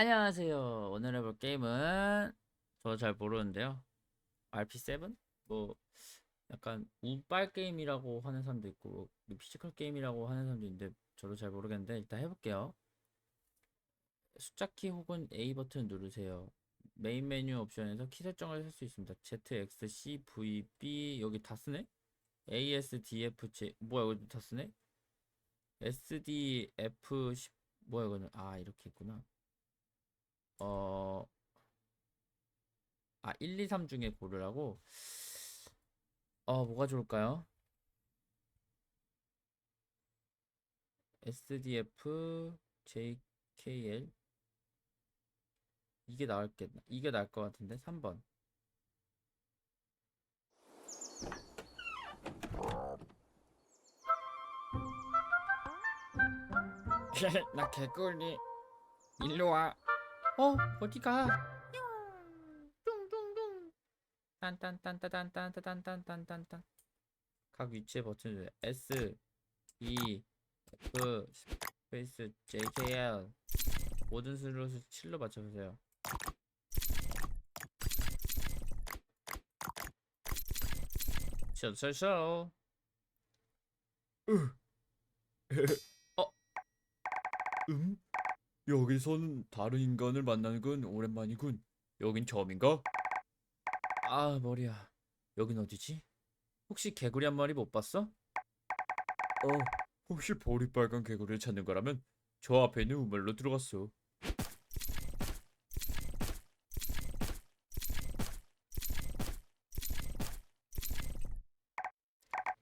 안녕하세요. 오늘 해볼 게임은 저 잘 모르는데요. RP7? 뭐 약간 운빨 게임이라고 하는 사람도 있고 뭐 피지컬 게임이라고 하는 사람도 있는데 저도 잘 모르겠는데 일단 해볼게요. 숫자키 혹은 A 버튼 누르세요. 메인 메뉴 옵션에서 키 설정을 할 수 있습니다. Z, X, C, V, B 여기 다 쓰네? A, S, D, F, J 뭐야 여기 다 쓰네? S, D, F, 10 뭐야 이거는 아 이렇게 있구나. 어, 아, 1, 2, 3 중에 고르라고? 어, 뭐가 좋을까요? SDF, JKL. 이게 나을겠, 이게 나을 것 같은데? 3번. 나 개꿀이. 일로 와. 어, 어디 가? 뚱뚱뚱. 딴딴딴따단딴따단딴딴딴딴. 각 위치에 버튼 누르세요. S, E, F, 스페이스, JKL. 모든 수를 7로 맞춰보세요. 쇼쇼쇼. 어? 음? 여기선 다른 인간을 만나는 건 오랜만이군. 여긴 처음인가? 아, 머리야. 여긴 어디지? 혹시 개구리 한 마리 못 봤어? 어, 혹시 보리빨간 개구리를 찾는 거라면 저 앞에 있는 우물로 들어갔어.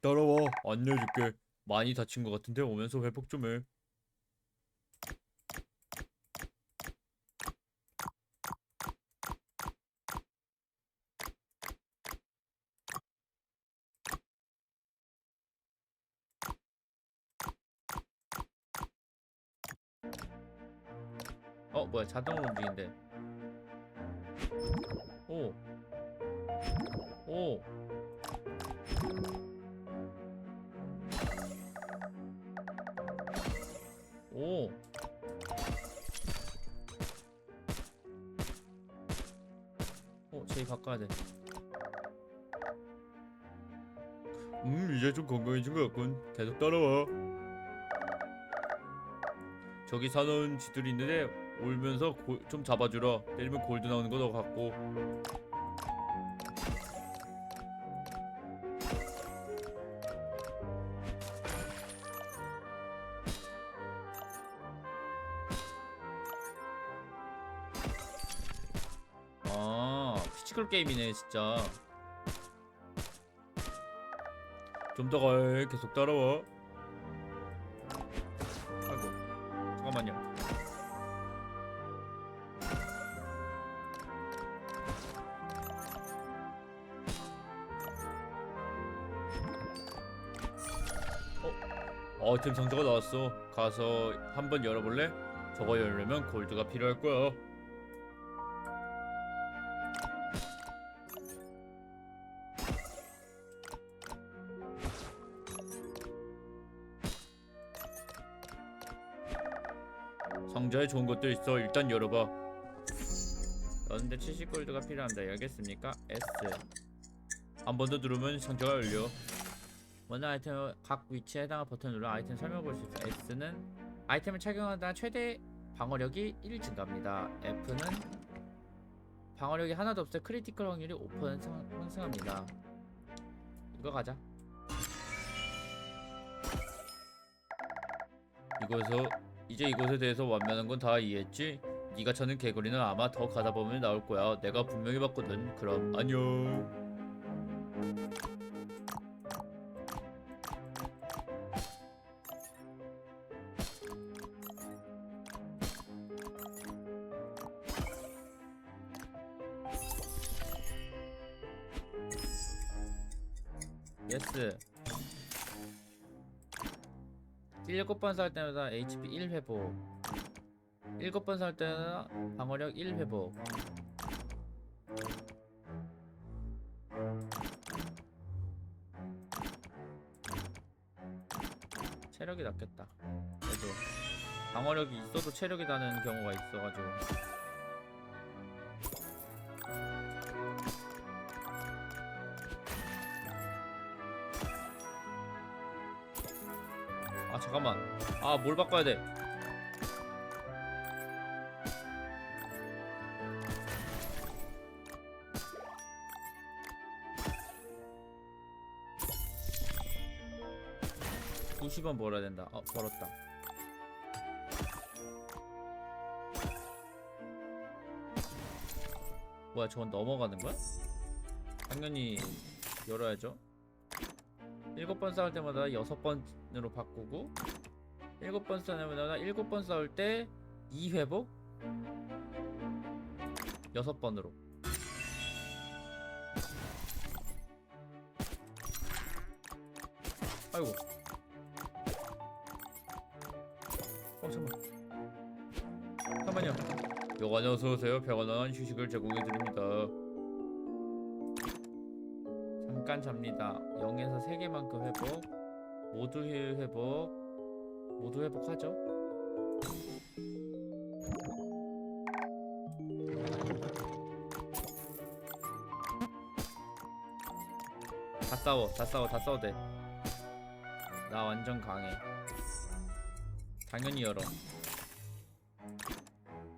따라와, 안내해줄게. 많이 다친 것 같은데 오면서 회복 좀 해. 어, 뭐야, 자동으로 움직인대. 오. 오. 오. 어, 제이 바꿔야 돼. 음, 이제 좀 건강해진 것 같군. 계속 따라와. 저기 사나운 쥐들이 있는데 울면서 고- 좀 잡아주라. 때리면 골드 나오는 거너 같고. 아, 피지컬 게임이네, 진짜. 좀 더 가. 계속 따라와. 아이템 상자가 나왔어. 가서 한번 열어볼래? 저거 열려면 골드가 필요할 거야. 상자에 좋은 것들 있어. 일단 열어봐. 그런데 70골드가 필요합니다. 알겠습니까? S. 한 번 더 누르면 상자가 열려. 원하는 아이템 각 위치에 해당한 버튼을 눌러 아이템 설명 볼수 있어요. S는 아이템을 착용한다 최대 방어력이 1 증가합니다. F는 방어력이 하나도 없을 크리티컬 확률이 5% 상- 상승합니다. 이거 가자. 이곳에서 이제 이곳에 대해서 완면한 건 다 이해했지? 네가 찾는 개구리는 아마 더 가다 보면 나올 거야. 내가 분명히 봤거든. 그럼 안녕. 예스. 7번 살 때마다 HP 1 회복. 7번 살 때마다 방어력 1 회복. 체력이 낮겠다. 그래도 방어력이 있어도 체력이 나는 경우가 있어가지고 아 잠깐만. 아 뭘 바꿔야 돼9 0원 벌어야 된다. 어 벌었다. 뭐야 저건 넘어가는 거야? 당연히 열어야죠 일곱 번 싸울 때마다 여섯 번으로 바꾸고 일곱 번 싸울 때마다 일곱 번 싸울 때 2회복? 여섯 번으로. 아이고. 어 잠깐만. 잠깐만요. 여관 어서오세요. 평안한 휴식을 제공해드립니다 잠깐 잡니다. 0에서 3개만큼 회복 모두 힐 회복 모두 회복하죠. 다 싸워 다 싸워 다 싸워 돼나 완전 강해. 당연히 열어.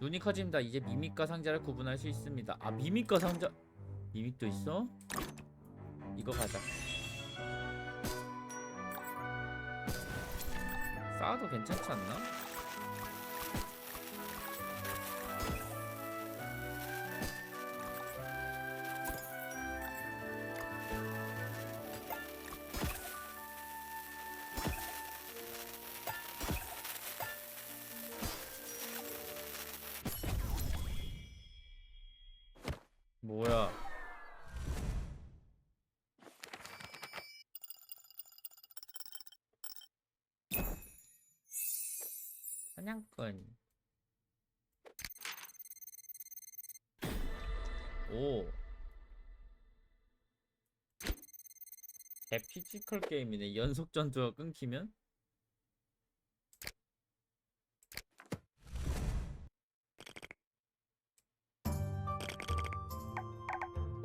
눈이 커집니다. 이제 미믹과 상자를 구분할 수 있습니다. 아 미믹과 상자 미믹도 있어? 이거 가자 쌓아도 괜찮지 않나? 오. 에피지컬 게임이네. 연속 전투가 끊기면?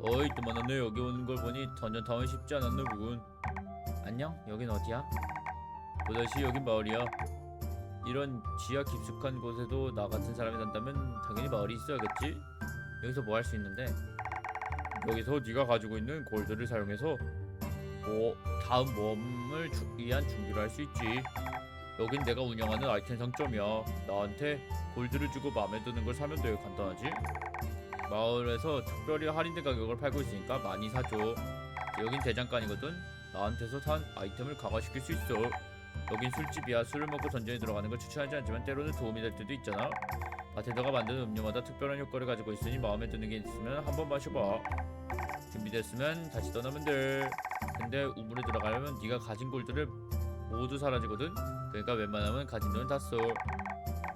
어이 또 만났네. 여기 오는 걸 보니 던전타운 쉽지 않았네 부군. 안녕. 여긴 어디야? 또다시 여긴 마을이야. 이런 지하 깊숙한 곳에도 나 같은 사람이 산다면 당연히 마을이 있어야겠지 여기서 뭐 할 수 있는데 여기서 네가 가지고 있는 골드를 사용해서 뭐 다음 모험을 주- 위한 준비를 할 수 있지 여긴 내가 운영하는 아이템 상점이야 나한테 골드를 주고 마음에 드는 걸 사면 돼 간단하지 마을에서 특별히 할인된 가격을 팔고 있으니까 많이 사줘. 여긴 대장간이거든. 나한테서 산 아이템을 강화시킬 수 있어. 여긴 술집이야. 술을 먹고 던전에 들어가는 걸 추천하지 않지만 때로는 도움이 될 때도 있잖아. 바텐더가 만드는 음료마다 특별한 효과를 가지고 있으니 마음에 드는 게 있으면 한번 마셔봐. 준비됐으면 다시 떠나면 돼. 근데 우물에 들어가려면 네가 가진 골드를 모두 사라지거든. 그러니까 웬만하면 가진 돈은 다 써.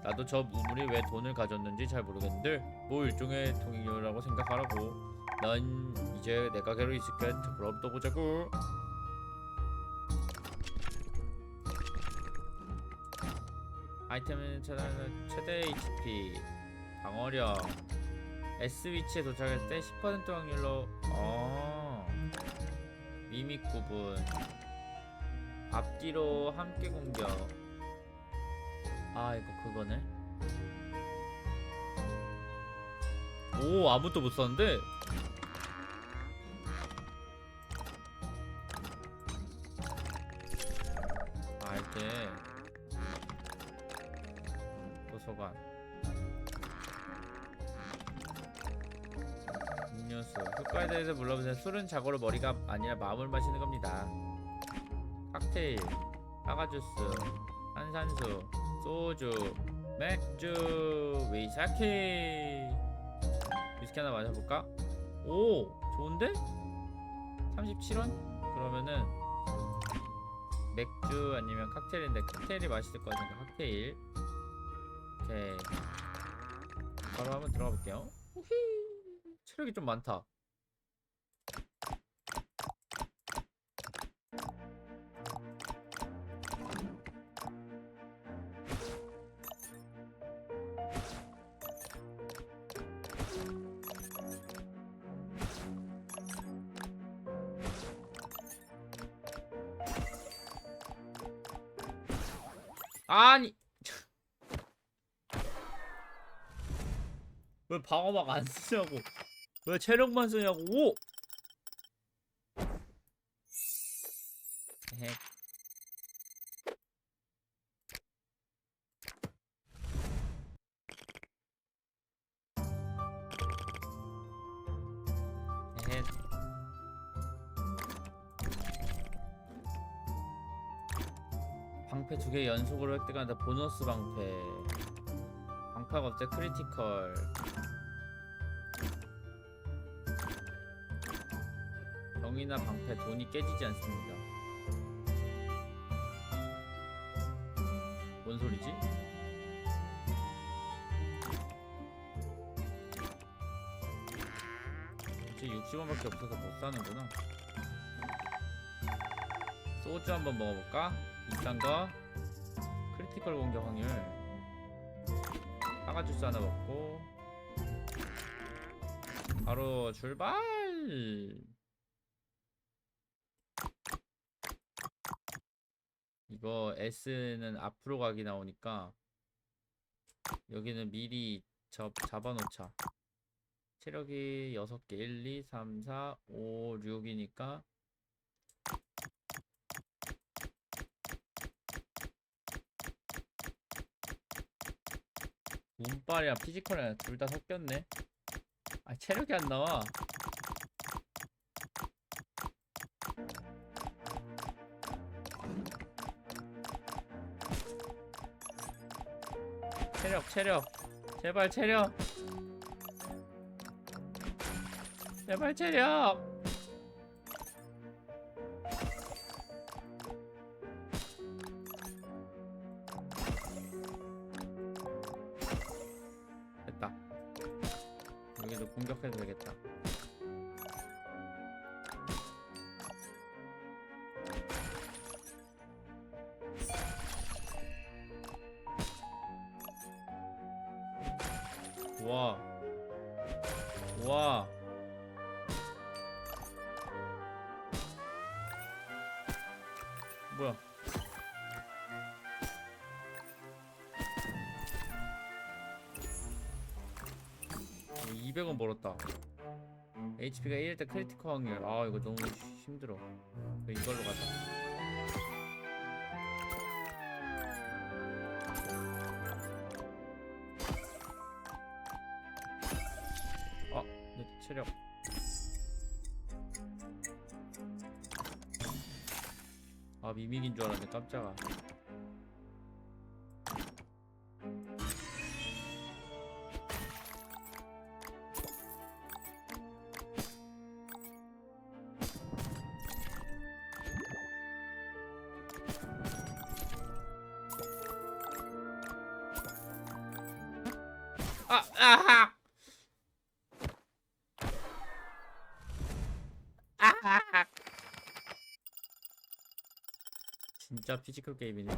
나도 저 우물이 왜 돈을 가졌는지 잘 모르겠는데 뭐 일종의 통행료라고 생각하라고 난 이제 내 가게로 있을게 그럼 또 보자고 아이템을 차단하는 최대 HP 방어력 S 위치에 도착했을 때 10% 확률로 어. 미믹 구분. 앞뒤로 함께 공격. 아 이거 그거네? 오 아무것도 못 썼는데 효과에 대해서 물어보세요. 술은 자고로 머리가 아니라 마음을 마시는 겁니다. 칵테일 사과주스 탄산수 소주, 맥주, 위사키. 위스키 하나 마셔볼까? 오, 좋은데? 37원? 그러면은 맥주 아니면 칵테일인데 칵테일이 맛있을 것 같으니까 칵테일. 오케이. 바로 한번 들어가 볼게요. 우히! 체력이 좀 많다 아니. 왜 방어막 안 쓰냐고. 왜 체력만 쓰냐고. 오 두 개 연속으로 획득한다 보너스 방패. 방패가 없대 크리티컬. 병이나 방패 돈이 깨지지 않습니다. 뭔 소리지? 이제 60원밖에 없어서 못 사는구나. 소주 한번 먹어볼까? 비싼 거 크리티컬 공격 확률 사과 주스 하나 먹고 바로 출발! 이거 S는 앞으로 가기 나오니까 여기는 미리 접, 잡아놓자. 체력이 6개. 1, 2, 3, 4, 5, 6이니까 운빨이랑 피지컬이랑 둘 다 섞였네. 아 체력이 안 나와. 체력 체력 제발 체력 제발 체력 와. 와. 뭐야? 어, 200원 벌었다. HP가 1일 때 크리티컬 확률. 아, 이거 너무 힘들어. 이걸로 가자. 아, 미믹인 줄 알았네, 깜짝아. 아, 게임이네.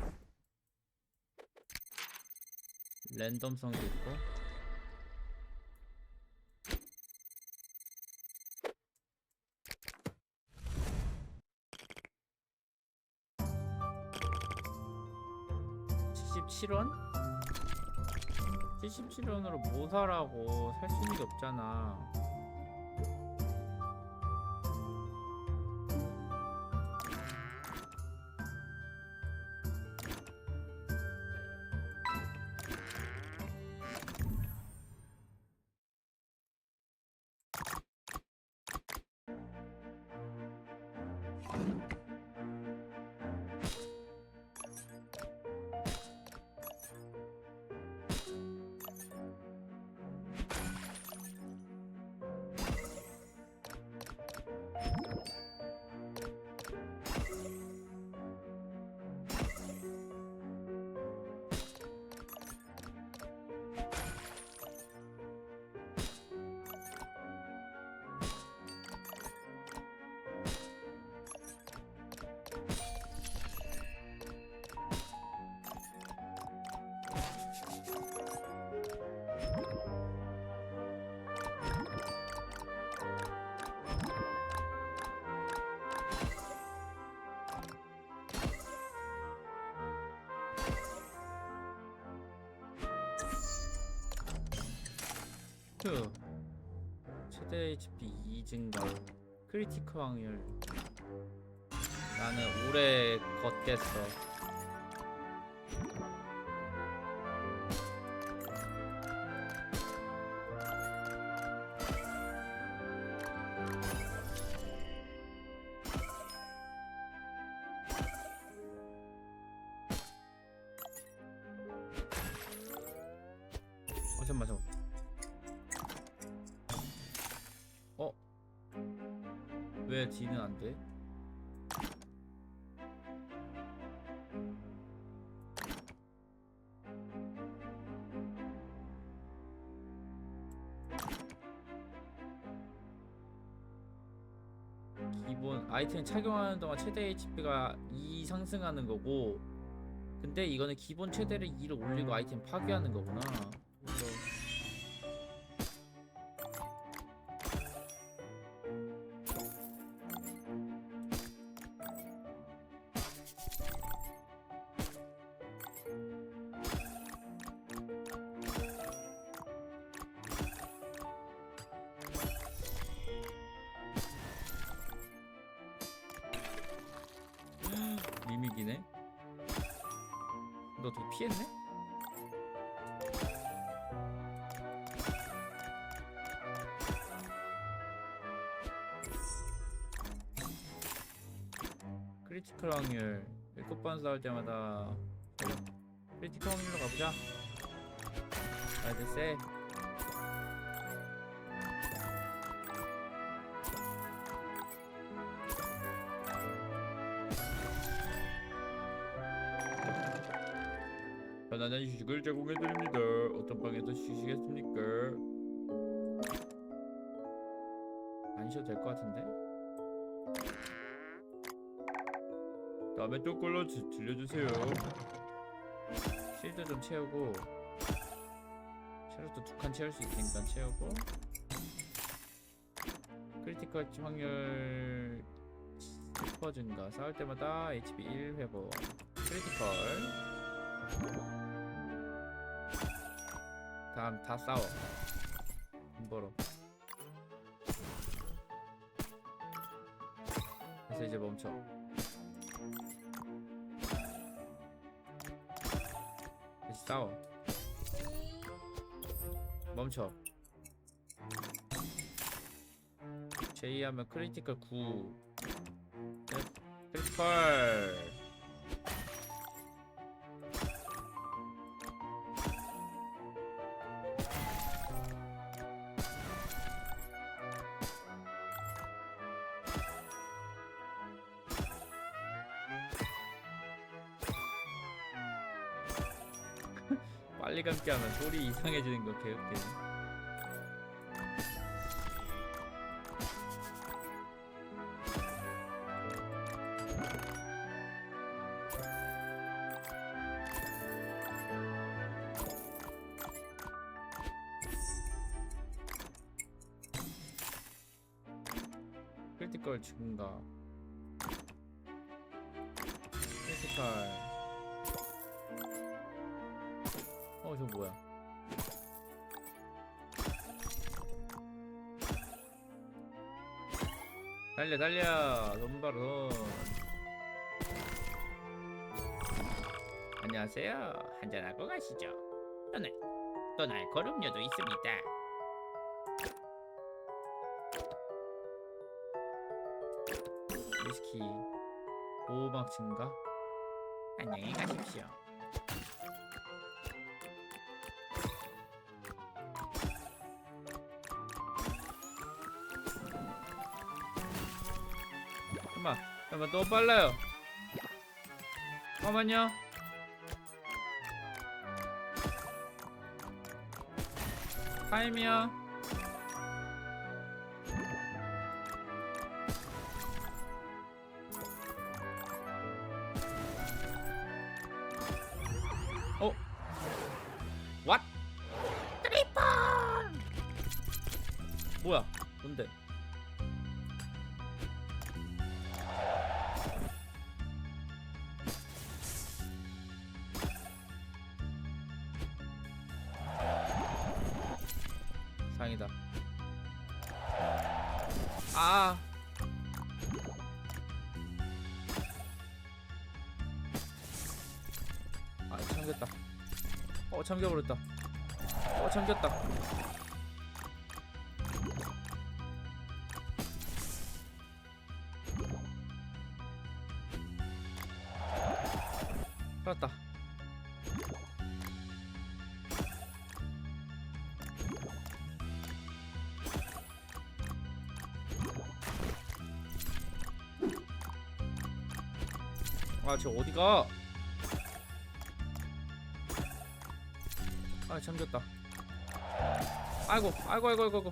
랜덤성도 있고. (77원) 77원으로 뭐 사라고 살 수 있는 게 없잖아. 휴 최대 HP 2 증가. 크리티컬 확률. 나는 오래 걷겠어 어 기본 아이템 착용하는 동안 최대 HP가 2 상승하는 거고 근데 이거는 기본 최대를 2를 올리고 아이템 파괴하는 거구나 크리티컬 확률 7번 싸울 때마다 크리티컬 확률로 가보자 아이들 세 편안한 휴식을 제공해드립니다. 어떤 방에서 쉬시겠습니까? 안 쉬어도 될 것 같은데? 다음에 또 걸로 지- 들려주세요. 실드 좀 채우고 체력도 두 칸 채울 수 있으니까 채우고. 크리티컬 확률 10% 증가? 싸울 때마다 HP 1 회복. 크리티컬. 다음 다 싸워. 돈 벌어 그래서 이제 멈춰 싸워 멈춰. 제이하면 크리티컬 9 크리티컬 빨리 감기 하면 소리 이상해지는 거 개웃기네 크리티컬 증가 크리티컬 어, 저 뭐야? 달려, 달려! 돈 바로 돈. 안녕하세요. 한잔하고 가시죠. 또는, 또 알코올 음료도 있습니다. 위스키, 보호막 증가? 안녕히 가십시오. 잠깐만 너무 빨라요. 잠깐만요. 타임이요 잠겼다. 어, 잠겨버렸다. 어, 잠겼다. 살았다. 아, 저 어디가? 아, 잠겼다. 아이고, 아이고, 아이고, 아이고, 아이고.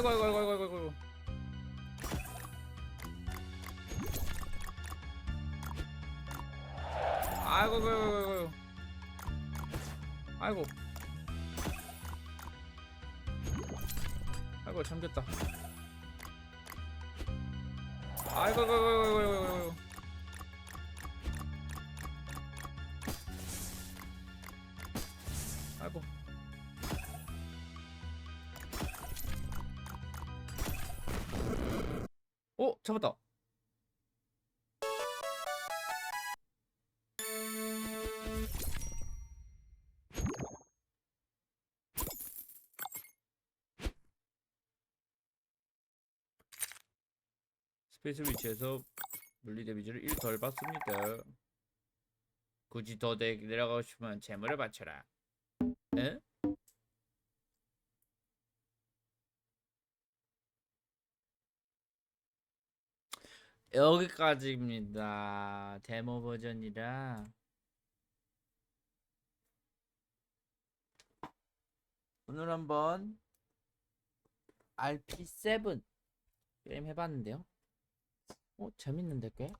아이고 아이고 아이고 아이고 아이고. 아이고 아이고 아이고 아이고 아이고 잠겼다 아이고 아이고 아이고 아이고 아이고 잡았다 스페이스 위치에서 물리 데미지를 1덜 받습니다. 굳이 더 내, 내려가고 싶으면 재물을 바쳐라. 에? 여기까지입니다. 데모 버전이라 오늘 한번 RP7 게임 해봤는데요. 어 재밌는데 꽤?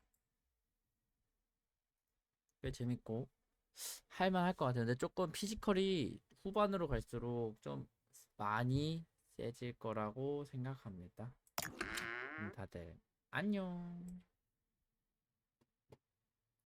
꽤 재밌고 할만할 것 같은데 조금 피지컬이 후반으로 갈수록 좀 많이 세질 거라고 생각합니다. 그럼 다들 안녕.